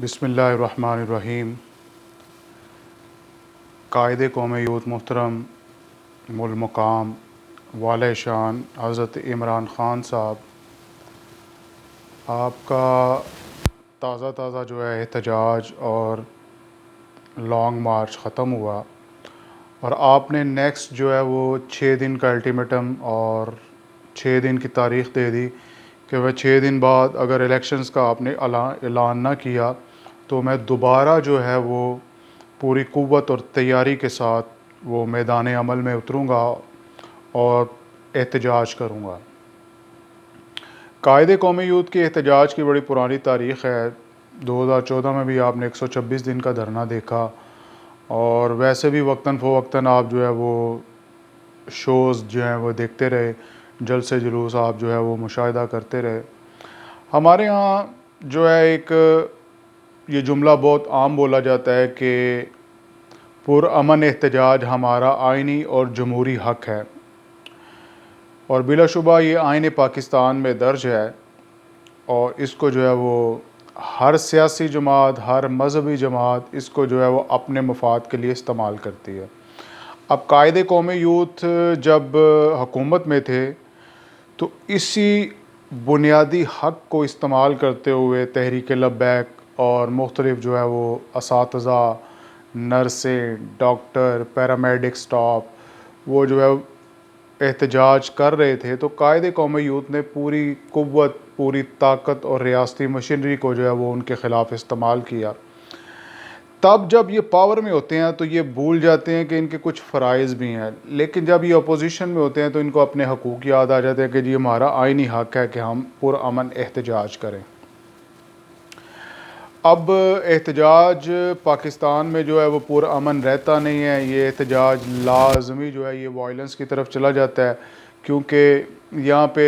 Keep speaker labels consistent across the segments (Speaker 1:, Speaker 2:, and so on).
Speaker 1: बिसमीम कायद कौम यूथ मोहतरम मुलमकाम वाल शान, हज़रत इमरान ख़ान साहब। आपका ताज़ा ताज़ा जो है एहतजाज और लॉन्ग मार्च ख़त्म हुआ और आपने नेक्स्ट जो है वो छः दिन का अल्टीमेटम और छः दिन की तारीख़ दे दी कि वह छः दिन बाद अगर इलेक्शंस का आपने ऐलान ना किया तो मैं दोबारा जो है वो पूरी क़वत और तैयारी के साथ वो मैदान अमल में उतरूँगा और एहतजाज करूँगा। कायद कौमी यूथ के एहतजाज की बड़ी पुरानी तारीख़ है। 2014 में भी आपने 126 दिन का धरना देखा और वैसे भी वक्ता फ़वक्ता आप जो है वो शोज़ जो हैं वो देखते रहे जल से जुलूस आप जो है वो मुशाह करते रहे। हमारे यहाँ जो है एक ये जुमला बहुत आम बोला जाता है कि पुरअमन एहतजाज हमारा आइनी और जमहूरी हक है। और बिलाशुबा ये आइन पाकिस्तान में दर्ज है और इसको जो है वो हर सियासी जमात, हर मजहबी जमात इसको जो है वो अपने मफाद के लिए इस्तेमाल करती है। अब कायद कौमी यूथ जब हकूमत में थे तो इसी बुनियादी हक को इस्तेमाल करते हुए तहरीक लबैक और मुख्तलिफ़ जो है वो इस नर्सें, डॉक्टर, पैरामेडिक स्टाफ, वो जो है एहतजाज कर रहे थे तो कायद कौमी यूथ ने पूरी कुत पूरी ताकत और रियासती मशीनरी को जो है वो उनके ख़िलाफ़ इस्तेमाल किया। तब जब ये पावर में होते हैं तो ये भूल जाते हैं कि इनके कुछ फ़रज़ भी हैं। लेकिन जब ये अपोजिशन में होते हैं तो इनको अपने हकूक़ याद आ जाते हैं कि जी, हमारा आइनी हक है कि हम पुरअमन एहतजाज करें। अब एहतजाज पाकिस्तान में जो है वो पूरा अमन रहता नहीं है। ये एहतजाज लाजमी जो है ये वायलेंस की तरफ़ चला जाता है, क्योंकि यहाँ पे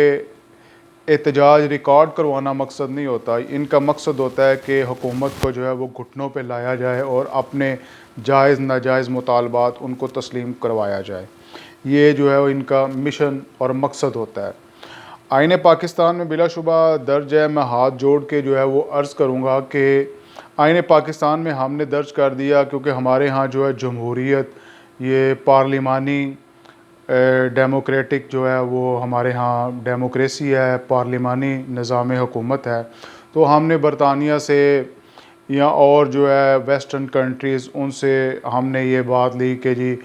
Speaker 1: एहतजाज रिकॉर्ड करवाना मकसद नहीं होता। इनका मकसद होता है कि हुकूमत को जो है वो घुटनों पे लाया जाए और अपने जायज़ नाजायज़ मुतालबात उनको तस्लीम करवाया जाए। ये जो है वो इनका मिशन और मकसद होता है। आइन पाकिस्तान में बिलाशुबा दर्ज है, मैं हाथ जोड़ के जो है वो अर्ज़ करूँगा कि आइन पाकिस्तान में हमने दर्ज कर दिया क्योंकि हमारे यहाँ जो है जमहूरीत ये पार्लिमानी डेमोक्रेटिक जो है वो हमारे यहाँ डेमोक्रेसी है, पार्लिमानी निज़ाम हुकूमत है। तो हमने बरतानिया से या और जो है वेस्टर्न कंट्रीज़, उनसे हमने ये बात ली कि जी,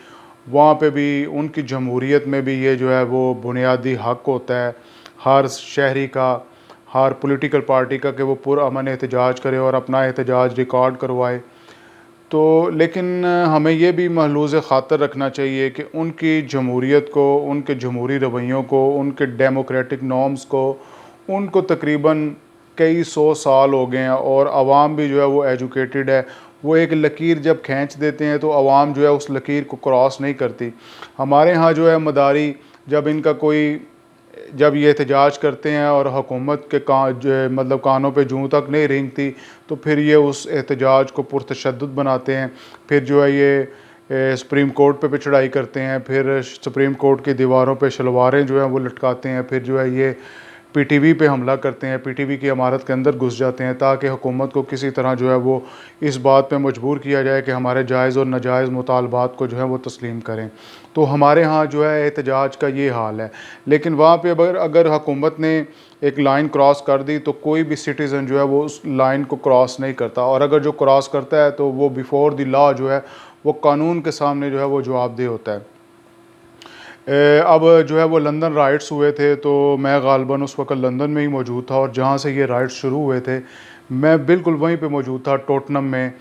Speaker 1: वहाँ पे भी उनकी जमहूरीत में भी ये जो है वो बुनियादी हक होता है। हर शहरी का, हर पॉलिटिकल पार्टी का कि वो पुरअमन एहतजाज करे और अपना एहतजाज रिकॉर्ड करवाए। तो लेकिन हमें ये भी महलूज ख़ातर रखना चाहिए कि उनकी जमहूरीत को, उनके जमहूरी रवैयों को, उनके डेमोक्रेटिक नॉर्म्स को, उनको तकरीबन कई सौ साल हो गए हैं और आवाम भी जो है वो एजुकेटेड है। वो एक लकीर जब खींच देते हैं तो आवाम जो है उस लकीर को क्रॉस नहीं करती। हमारे यहाँ जो है मदारी, जब इनका कोई जब ये एहतजाज करते हैं और हुकूमत के का, जो मतलब कानों पे जूँ तक नहीं रेंगती तो फिर ये उस एहतजाज को पुरतशद बनाते हैं। फिर जो है ये सुप्रीम कोर्ट पे भी चढ़ाई करते हैं। फिर सुप्रीम कोर्ट की दीवारों पे शलवारें जो हैं वो लटकाते हैं। फिर जो है ये पीटीवी पे हमला करते हैं पीटीवी की इमारत के अंदर घुस जाते हैं ताकि हुकूमत को किसी तरह जो है वो इस बात पे मजबूर किया जाए कि हमारे जायज़ और नाजायज़ मुतालबात को जो है वो तस्लीम करें। तो हमारे यहाँ जो है एहतजाज का ये हाल है। लेकिन वहाँ पर अगर अगर हुकूमत ने एक लाइन क्रॉस कर दी तो कोई भी सिटीज़न जो है वो उस लाइन को क्रॉस नहीं करता। और अगर जो क्रॉस करता है तो वो बिफ़ोर द लॉ जो है वो कानून के सामने जो है वो जवाबदेह होता है। अब जो है वो लंदन राइट्स हुए थे तो मैं गालबन उस वक्त लंदन में ही मौजूद था और जहाँ से ये राइट्स शुरू हुए थे मैं बिल्कुल वहीं पे मौजूद था टोटनम में।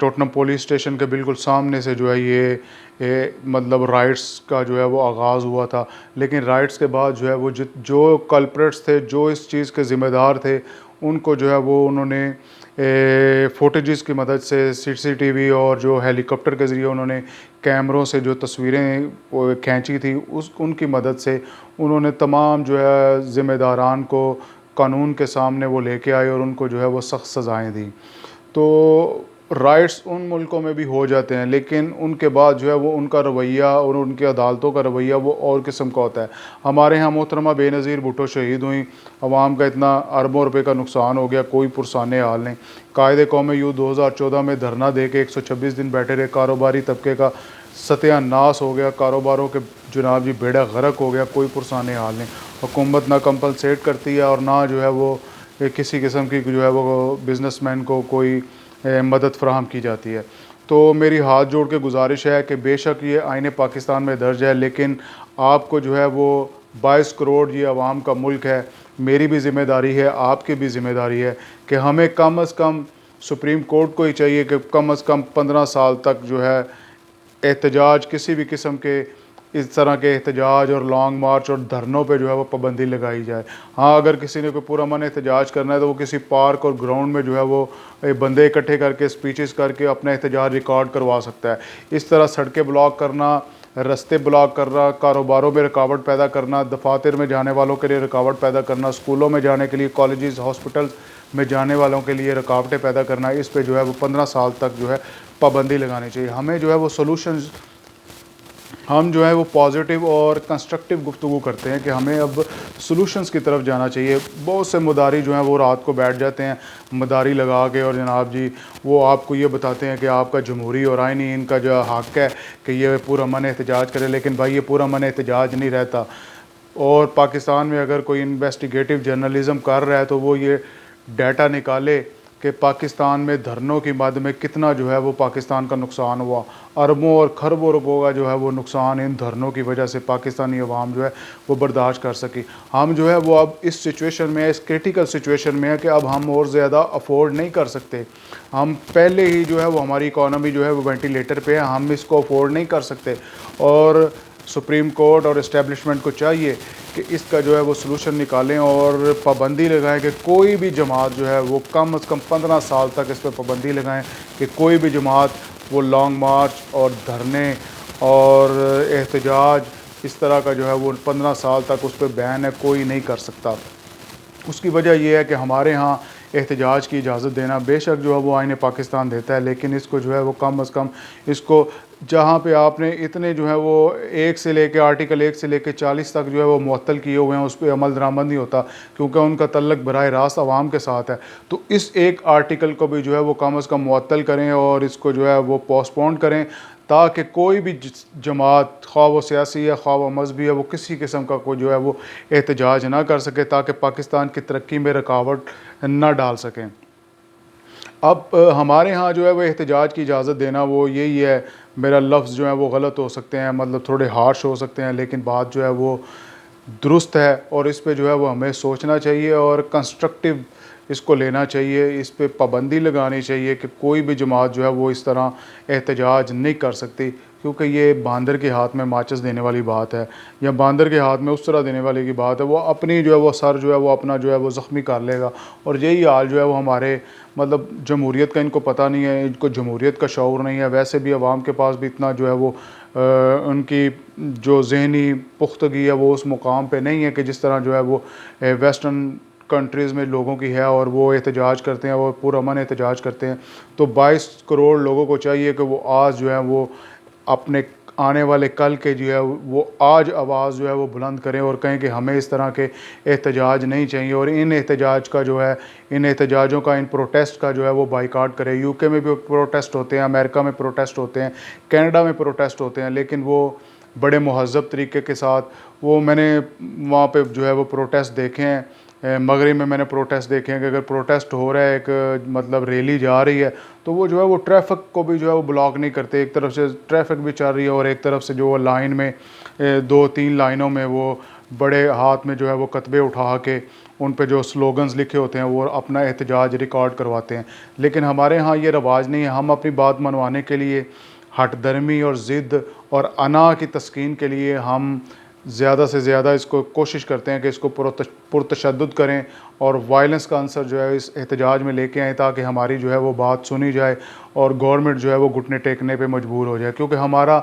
Speaker 1: टोटनम पुलिस स्टेशन के बिल्कुल सामने से जो है ये ए, मतलब राइट्स का जो है वो आगाज़ हुआ था। लेकिन राइट्स के बाद जो है वो जो कल्प्रेट्स थे जो इस चीज़ के ज़िम्मेदार थे उनको जो है वो उन्होंने फ़ोटेज़ की मदद से सीसीटीवी और जो हेलीकॉप्टर के ज़रिए उन्होंने कैमरों से जो तस्वीरें खींची थी, उस, उनकी मदद से उन्होंने तमाम जो है ज़िम्मेदारान को कानून के सामने वो लेके आए और उनको जो है वो सख्त सज़ाएँ दी। तो राइट्स उन मुल्कों में भी हो जाते हैं, लेकिन उनके बाद जो है वो उनका रवैया और उनकी अदालतों का रवैया वो और किस्म का होता है। हमारे यहाँ मोहतरमा बेनज़ीर भुट्टो शहीद हुई। अवाम का इतना अरबों रुपये का नुकसान हो गया, कोई पुरसान हाल नहीं। कायदे कौम यू दो हज़ार चौदह में धरना दे के एक सौ छब्बीस दिन बैठे रहे। कारोबारी तबके का सत्यानाश हो गया। कारोबारों के जनाब जी बेड़ा गर्क हो गया, कोई पुरसान हाल नहीं। हुकूमत ना कंपलसेट करती है और ना जो है वो किसी किस्म की जो है वो बिज़नेसमैन को कोई मदद फ्राहम की जाती है। तो मेरी हाथ जोड़ के गुजारिश है कि बेशक ये आइन पाकिस्तान में दर्ज है, लेकिन आपको जो है वो बाईस करोड़ ये आवाम का मुल्क है, मेरी भी ज़िम्मेदारी है, आपकी भी ज़िम्मेदारी है कि हमें कम अज़ कम सुप्रीम कोर्ट को ही चाहिए कि कम अज़ कम पंद्रह साल तक जो है एहतजाज किसी भी किस्म के इस तरह के एहतजाज और लॉन्ग मार्च और धरनों पे जो है वो पाबंदी लगाई जाए। हाँ अगर किसी ने कोई पूरा मन एहतजाज करना है तो वो किसी पार्क और ग्राउंड में जो है वो बंदे इकट्ठे करके स्पीचेस करके अपना एहतजाज रिकॉर्ड करवा सकता है। इस तरह सड़कें ब्लॉक करना, रस्ते ब्लॉक करना, कारोबारों में रुकावट पैदा करना, दफातर में जाने वालों के लिए रुकावट पैदा करना, स्कूलों में जाने के लिए कॉलेज़ हॉस्पिटल्स में जाने वालों के लिए रुकावटें पैदा करना, इस पर जो है वो पंद्रह साल तक जो है पाबंदी लगानी चाहिए। हमें जो है वो सोलूशन हम जो है वो पॉजिटिव और कंस्ट्रक्टिव गुफ्तु करते हैं कि हमें अब सॉल्यूशंस की तरफ़ जाना चाहिए। बहुत से मदारी जो हैं वो रात को बैठ जाते हैं, मदारी लगा के और जनाब जी, वो आपको ये बताते हैं कि आपका जमहूरी और आइनी इनका जो हक है कि ये पूरा मन एहतजाज करे, लेकिन भाई ये पूरा मन एहतजाज नहीं रहता। और पाकिस्तान में अगर कोई इन्वेस्टिगेटिव जर्नलिज़म कर रहा है तो वो ये डाटा निकाले कि पाकिस्तान में धरनों की मद में कितना जो है वो पाकिस्तान का नुकसान हुआ। अरबों और खरबों रुपयों का जो है वो नुकसान इन धरनों की वजह से पाकिस्तानी अवाम जो है वो बर्दाश्त कर सकी। हम जो है वो अब इस सिचुएशन में, इस क्रिटिकल सिचुएशन में है कि अब हम और ज़्यादा अफोर्ड नहीं कर सकते। हम पहले ही जो है वो हमारी इकानमी जो है वो वेंटिलेटर पे है, हम इसको अफोर्ड नहीं कर सकते। और सुप्रीम कोर्ट और इस्टेब्लिशमेंट को चाहिए कि इसका जो है वो सलूशन निकालें और पाबंदी लगाएँ कि कोई भी जमात जो है वो कम अज़ कम पंद्रह साल तक इस पर पाबंदी लगाएँ कि कोई भी जमात वो लॉन्ग मार्च और धरने और एहतजाज इस तरह का जो है वो पंद्रह साल तक उस पर बैन है, कोई नहीं कर सकता। उसकी वजह यह है कि हमारे यहाँ एहतजाज की इजाज़त देना। बेशक जो है वो आइन पाकिस्तान देता है, लेकिन इसको जो है वो कम अज़ कम इसको जहाँ पे आपने इतने जो है वो एक से लेके आर्टिकल एक से लेके चालीस तक जो है वो मअतल किए हुए हैं, उस पर अमल दरामद नहीं होता, क्योंकि उनका तल्लक बरह रास्त आवाम के साथ है। तो इस एक आर्टिकल को भी जो है वो कम अज़ कम मअतल करें और इसको जो है वो पोस्टपोन करें। ताकि कोई भी जमात खा व सियासी या खा वो मजहबी है, वो किसी किस्म का कोई जो है वो एहतजाज ना कर सके ताकि पाकिस्तान की तरक्की में रुकावट ना डाल सकें। अब हमारे यहाँ जो है वो एहतजाज की इजाज़त देना वो यही है, मेरा लफ्ज़ जो है वो गलत हो सकते हैं मतलब थोड़े हार्श हो सकते हैं, लेकिन बात जो है वो दुरुस्त है और इस पर जो है वो हमें सोचना चाहिए और कंस्ट्रक्टिव इसको लेना चाहिए इस पर पाबंदी लगानी चाहिए कि कोई भी जमात जो है वो इस तरह एहतजाज नहीं कर सकती क्योंकि ये बांदर के हाथ में माचस देने वाली बात है या बांदर के हाथ में उस तरह देने वाली की बात है वो अपनी जो है वो सर जो है वो अपना जो है वो ज़ख्मी कर लेगा। और यही हाल जो है वो हमारे मतलब जमहूरीत का इनको पता नहीं है इनको जमहूरीत का शौर नहीं है वैसे भी आवाम के पास भी इतना जो है वो आ, उनकी जो जहनी पुख्तगी है वो उस मुकाम पर नहीं है कि जिस तरह जो है वो वेस्टर्न कंट्रीज़ में लोगों की है और वो एहतजाज करते हैं, वो पूरा मन एहतजाज करते हैं। तो 22 करोड़ लोगों को चाहिए कि वो आज जो है वो अपने आने वाले कल के जो है वो आज आवाज़ जो है वो बुलंद करें और कहें कि हमें इस तरह के एहतजाज नहीं चाहिए। और इन एहतजाज का जो है, इन एहतजाजों का, इन प्रोटेस्ट का जो है वो बाइकाट करें। यूके में भी प्रोटेस्ट होते हैं, अमेरिका में प्रोटेस्ट होते हैं, कनाडा में प्रोटेस्ट होते हैं, लेकिन वो बड़े महजब तरीके के साथ वो मैंने वहाँ पे जो है वो प्रोटेस्ट देखे हैं। मगरब में मैंने प्रोटेस्ट देखे हैं कि अगर प्रोटेस्ट हो रहा है, एक मतलब रैली जा रही है तो वो जो है वो ट्रैफ़िक को भी जो है वो ब्लॉक नहीं करते। एक तरफ़ से ट्रैफ़िक भी चल रही है और एक तरफ़ से जो वो लाइन में दो तीन लाइनों में वो बड़े हाथ में जो है वो कतबे उठा के उन पे जो स्लोगन्स लिखे होते हैं, वो अपना एहतजाज रिकॉर्ड करवाते हैं। लेकिन हमारे यहाँ ये रवाज नहीं है। हम अपनी बात मनवाने के लिए हट दरमी और ज़िद्द और अना की तस्कीन के लिए हम ज़्यादा से ज़्यादा इसको कोशिश करते हैं कि इसको पुरतशद करें और वायलेंस का आंसर जो है इस एहतजाज में लेके आएँ ताकि हमारी जो है वो बात सुनी जाए और गवर्नमेंट जो है वो घुटने टेकने पे मजबूर हो जाए। क्योंकि हमारा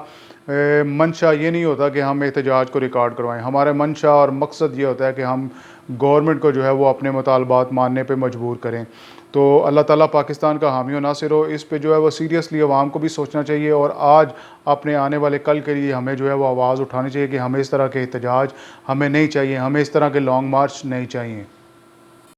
Speaker 1: मंशा ये नहीं होता कि हम एहतजाज को रिकॉर्ड करवाएँ। हमारा मंशा और मकसद ये होता है कि हम गवर्नमेंट को जो है वो अपने मुतालबात मानने पे मजबूर करें। तो अल्लाह ताला पाकिस्तान का हामी नासिर हो, इस पे जो है वो सीरियसली आवाम को भी सोचना चाहिए और आज अपने आने वाले कल के लिए हमें जो है वो आवाज़ उठानी चाहिए कि हमें इस तरह के एहतजाज हमें नहीं चाहिए, हमें इस तरह के लॉन्ग मार्च नहीं चाहिए।